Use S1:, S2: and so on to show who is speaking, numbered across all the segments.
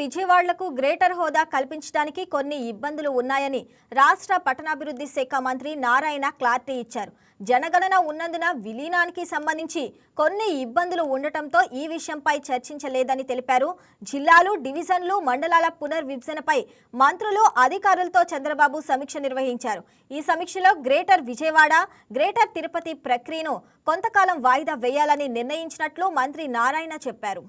S1: విజయవాడలకు greater హోదా కల్పించడానికి కొన్ని ఇబ్బందులు ఉన్నాయని రాష్ట్ర పట్టణాభివృద్ధి శాఖ మంత్రి నారాయణ క్లారిటీ ఇచ్చారు. జనగణన ఉన్నందున విలీనానికి సంబంధించి కొన్ని ఇబ్బందులు ఉండటంతో ఈ విషయంపై చర్చించలేదని తెలిపారు. జిల్లాలు డివిజన్లు మండలాల పునర్విభజనపై మంత్రులు అధికారులతో చంద్రబాబు సమీక్ష నిర్వహించారు. ఈ సమీక్షలో గ్రేటర్ విజయవాడ గ్రేటర్ తిరుపతి ప్రక్రియను కొంతకాలం వాయిదా వేయాలని నిర్ణయించినట్లు మంత్రి నారాయణ చెప్పారు.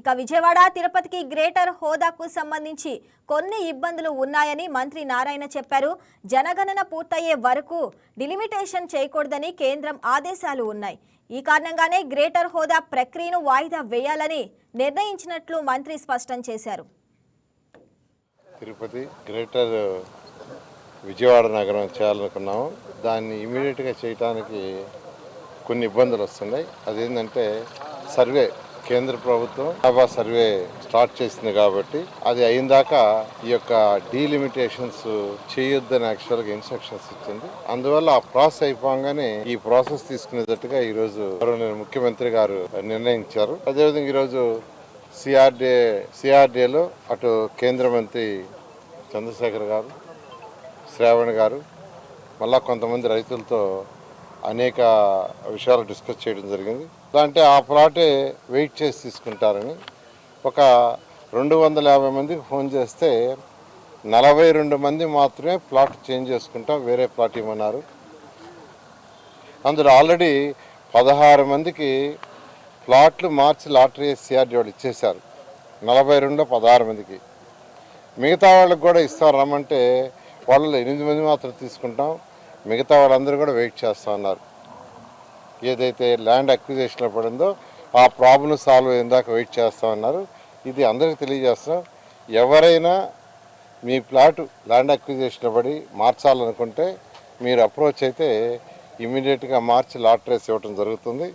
S1: ఇక విజయవాడ తిరుపతికి గ్రేటర్ హోదాకు సంబంధించి కొన్ని ఇబ్బందులు ఉన్నాయని మంత్రి నారాయణ చెప్పారు. జనగణన పూర్తయ్యే వరకు డిలిమిటేషన్ చేయకూడదని కేంద్రం ఆదేశాలు ఉన్నాయి. ఈ కారణంగానే గ్రేటర్ హోదా ప్రక్రియను వాయిదా వేయాలని నిర్ణయించినట్లు మంత్రి స్పష్టం చేశారు.
S2: తిరుపతి గ్రేటర్ విజయవాడ నగరం చేయాలనుకున్నాము. దాన్ని ఇమీడియట్గా చేయడానికి కొన్ని ఇబ్బందులు వస్తున్నాయి. అదేంటంటే సర్వే కేంద్ర ప్రభుత్వం జనాభా సర్వే స్టార్ట్ చేసింది కాబట్టి అది అయిన దాకా ఈ యొక్క డీలిమిటేషన్స్ చేయొద్దని యాక్చువల్గా ఇన్స్ట్రక్షన్స్ ఇచ్చింది. అందువల్ల ఆ ప్రాసెస్ అయిపోగానే ఈ ప్రాసెస్ తీసుకునేటట్టుగా ఈ రోజు ముఖ్యమంత్రి గారు నిర్ణయించారు. అదేవిధంగా ఈరోజు సిఆర్డిఏ సిఆర్డిఏలో అటు కేంద్ర మంత్రి చంద్రశేఖర్ గారు శ్రావణ్ గారు మళ్ళా కొంతమంది రైతులతో అనేక విషయాలు డిస్కస్ చేయడం జరిగింది. అంటే ఆ ప్లాటే వెయిట్ చేసి తీసుకుంటారని ఒక రెండు వందల యాభై మందికి ఫోన్ చేస్తే నలభై రెండు మంది మాత్రమే ప్లాట్ చేంజ్ చేసుకుంటాం వేరే ప్లాట్ ఇవ్వమన్నారు. అందులో ఆల్రెడీ పదహారు మందికి ప్లాట్లు మార్చి లాటరీ సిఆర్డీ వాళ్ళు ఇచ్చేశారు. నలభై రెండులో పదహారు మందికి. మిగతా వాళ్ళకి కూడా ఇస్తారు రమ్మంటే వాళ్ళు ఎనిమిది మంది మాత్రం తీసుకుంటాం. మిగతా వాళ్ళందరూ కూడా వెయిట్ చేస్తూ ఉన్నారు. ఏదైతే ల్యాండ్ అక్విజేషన్ పడిందో ఆ ప్రాబ్లం సాల్వ్ అయ్యేదాకా వెయిట్ చేస్తూ ఉన్నారు. ఇది అందరికీ తెలియజేస్తాం ఎవరైనా మీ ప్లాట్ ల్యాండ్ అక్విజేషన్ పడి మార్చాలనుకుంటే మీరు అప్రోచ్ అయితే ఇమీడియట్గా మార్చి లాటరీస్ ఇవ్వటం జరుగుతుంది.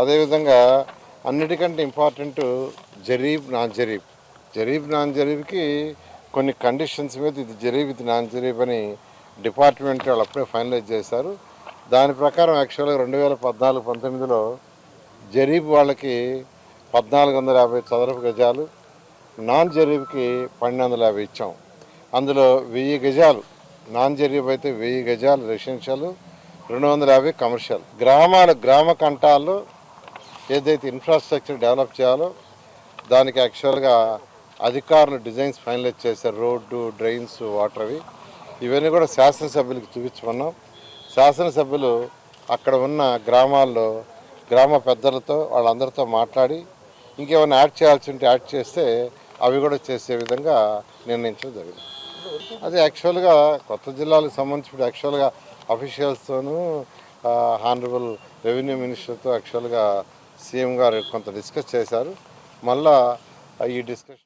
S2: అదేవిధంగా అన్నిటికంటే ఇంపార్టెంట్ జరీబ్ నాన్ జరీబ్. జరీబ్ నాన్ జరీబ్కి కొన్ని కండిషన్స్ మీద ఇది జరీబ్ ఇది నాన్ జరీబ్ అని డిపార్ట్మెంట్ వాళ్ళు అప్పుడే ఫైనలైజ్ చేశారు. దాని ప్రకారం యాక్చువల్గా రెండు వేల పద్నాలుగు పంతొమ్మిదిలో జరీబ్ వాళ్ళకి పద్నాలుగు వందల యాభై చదరపు గజాలు నాన్ జరీబ్కి పన్నెండు వందల యాభై ఇచ్చాం. అందులో వెయ్యి గజాలు నాన్ జరీబ్ అయితే వెయ్యి గజాలు రెసిడెన్షియల్ రెండు వందల యాభై కమర్షియల్. గ్రామాల గ్రామ కంటాల్లో ఏదైతే ఇన్ఫ్రాస్ట్రక్చర్ డెవలప్ చేయాలో దానికి యాక్చువల్గా అధికారులు డిజైన్స్ ఫైనలైజ్ చేశారు. రోడ్డు డ్రైన్స్ వాటర్ అవి. ఇవన్నీ కూడా శాసనసభ్యులకు చూపించమన్నాం శాసనసభ్యులు అక్కడ ఉన్న గ్రామాల్లో గ్రామ పెద్దలతో వాళ్ళందరితో మాట్లాడి ఇంకేమైనా యాడ్ చేయాల్సి ఉంటే యాడ్ చేస్తే అవి కూడా చేసే విధంగా నిర్ణయించడం జరిగింది. అది యాక్చువల్గా కొత్త జిల్లాలకు సంబంధించి ఇప్పుడు యాక్చువల్గా అఫీషియల్స్తోనూ హానరబుల్ రెవెన్యూ మినిస్టర్తో యాక్చువల్గా సీఎం గారు కొంత డిస్కస్ చేశారు. మళ్ళా ఈ డిస్కషన్